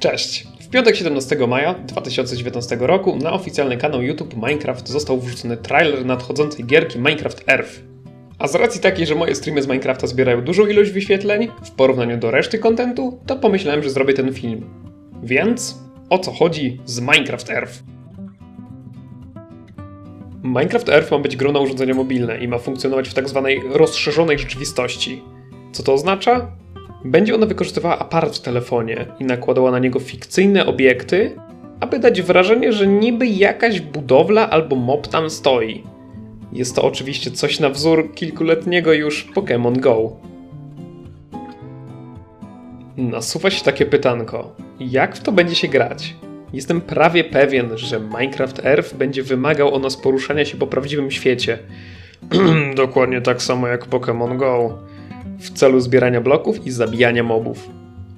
Cześć! W piątek 17 maja 2019 roku na oficjalny kanał YouTube Minecraft został wrzucony trailer nadchodzącej gierki Minecraft Earth. A z racji takiej, że moje streamy z Minecrafta zbierają dużą ilość wyświetleń w porównaniu do reszty kontentu, to pomyślałem, że zrobię ten film. Więc o co chodzi z Minecraft Earth? Minecraft Earth ma być grą na urządzenia mobilne i ma funkcjonować w tak zwanej rozszerzonej rzeczywistości. Co to oznacza? Będzie ona wykorzystywała aparat w telefonie i nakładała na niego fikcyjne obiekty, aby dać wrażenie, że niby jakaś budowla albo mob tam stoi. Jest to oczywiście coś na wzór kilkuletniego już Pokémon Go. Nasuwa się takie pytanko: jak w to będzie się grać? Jestem prawie pewien, że Minecraft Earth będzie wymagał od nas poruszania się po prawdziwym świecie. Dokładnie tak samo jak Pokémon Go w celu zbierania bloków i zabijania mobów.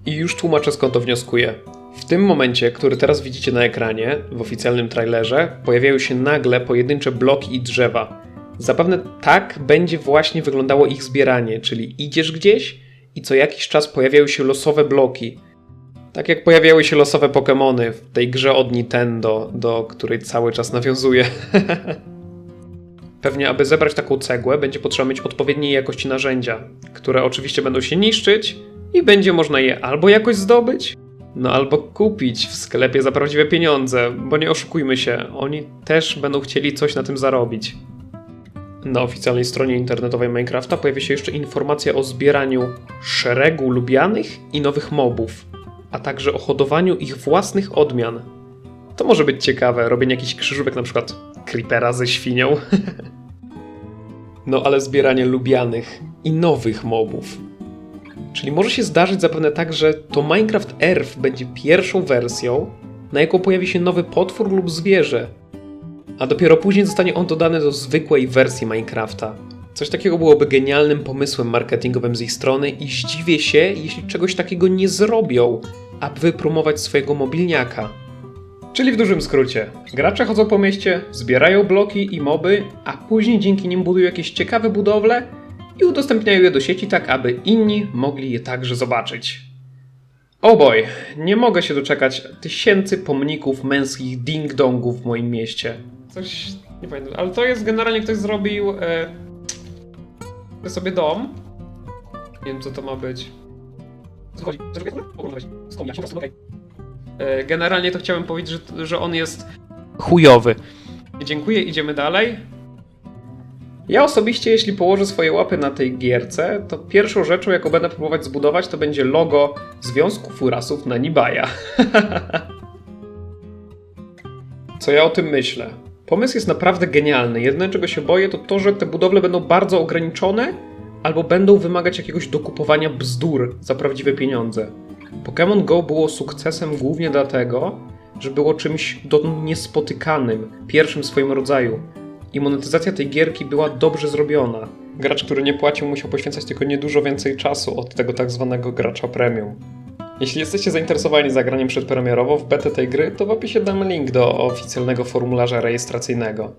I już tłumaczę skąd to wnioskuję. W tym momencie, który teraz widzicie na ekranie, w oficjalnym trailerze, pojawiają się nagle pojedyncze bloki i drzewa. Zapewne tak będzie właśnie wyglądało ich zbieranie, czyli idziesz gdzieś i co jakiś czas pojawiają się losowe bloki. Tak jak pojawiały się losowe Pokémony w tej grze od Nintendo, do której cały czas nawiązuję. Pewnie, aby zebrać taką cegłę, będzie potrzeba mieć odpowiedniej jakości narzędzia, które oczywiście będą się niszczyć i będzie można je albo jakoś zdobyć, no albo kupić w sklepie za prawdziwe pieniądze, bo nie oszukujmy się, oni też będą chcieli coś na tym zarobić. Na oficjalnej stronie internetowej Minecrafta pojawi się jeszcze informacja o zbieraniu szeregu lubianych i nowych mobów, a także o hodowaniu ich własnych odmian. To może być ciekawe, robienie jakichś krzyżówek, na przykład creepera ze świnią. No ale zbieranie lubianych i nowych mobów. Czyli może się zdarzyć zapewne tak, że to Minecraft Earth będzie pierwszą wersją, na jaką pojawi się nowy potwór lub zwierzę, a dopiero później zostanie on dodany do zwykłej wersji Minecrafta. Coś takiego byłoby genialnym pomysłem marketingowym z ich strony i zdziwię się, jeśli czegoś takiego nie zrobią, aby wypromować swojego mobilniaka. Czyli w dużym skrócie, gracze chodzą po mieście, zbierają bloki i moby, a później dzięki nim budują jakieś ciekawe budowle i udostępniają je do sieci tak, aby inni mogli je także zobaczyć. Boy, nie mogę się doczekać tysięcy pomników męskich ding-dongów w moim mieście. Coś, nie pamiętam, ale to jest generalnie ktoś zrobił e, sobie dom. Nie wiem co to ma być. Co chodzi? E, Generalnie to chciałem powiedzieć, że, że on jest chujowy. Dziękuję, idziemy dalej. Ja osobiście, jeśli położę swoje łapy na tej gierce, to pierwszą rzeczą, jaką będę próbować zbudować, to będzie logo Związku Furasów na Nibaja. Co ja o tym myślę? Pomysł jest naprawdę genialny. Jedyne, czego się boję, to to, że te budowle będą bardzo ograniczone albo będą wymagać jakiegoś dokupowania bzdur za prawdziwe pieniądze. Pokémon Go było sukcesem głównie dlatego, że było czymś dotąd niespotykanym, pierwszym w swoim rodzaju. I monetyzacja tej gierki była dobrze zrobiona. Gracz, który nie płacił, musiał poświęcać tylko niedużo więcej czasu od tego tak zwanego gracza premium. Jeśli jesteście zainteresowani zagraniem przedpremierowo w betę tej gry, to w opisie dam link do oficjalnego formularza rejestracyjnego.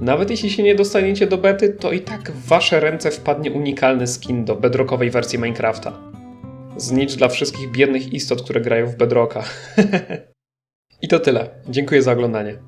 Nawet jeśli się nie dostaniecie do bety, to i tak w wasze ręce wpadnie unikalny skin do bedrockowej wersji Minecrafta. Znicz dla wszystkich biednych istot, które grają w bedrocka. I to tyle. Dziękuję za oglądanie.